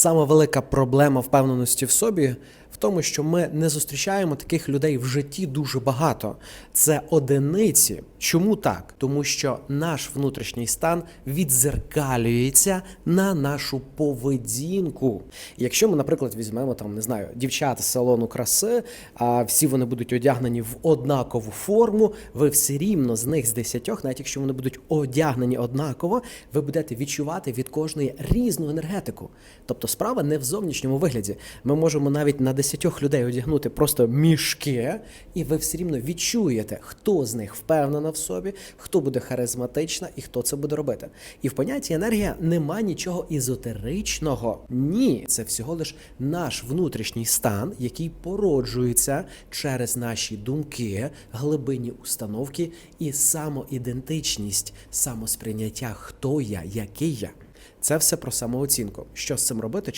Сама велика проблема впевненості в собі в тому, що ми не зустрічаємо таких людей в житті дуже багато. Це одиниці. Чому так? Тому що наш внутрішній стан відзеркалюється на нашу поведінку. Якщо ми, наприклад, візьмемо там, не знаю, дівчат з салону краси, а всі вони будуть одягнені в однакову форму, ви все рівно з них з десятьох, навіть якщо вони будуть одягнені однаково, ви будете відчувати від кожної різну енергетику. Тобто справа не в зовнішньому вигляді. Ми можемо навіть на десятьох людей одягнути просто мішки, і ви все рівно відчуєте, хто з них впевнена в собі, хто буде харизматична і хто це буде робити. І в понятті енергія нема нічого ізотеричного. Ні, це всього лиш наш внутрішній стан, який породжується через наші думки, глибинні установки і самоідентичність, самосприйняття, хто я, який я. Це все про самооцінку. Що з цим робити?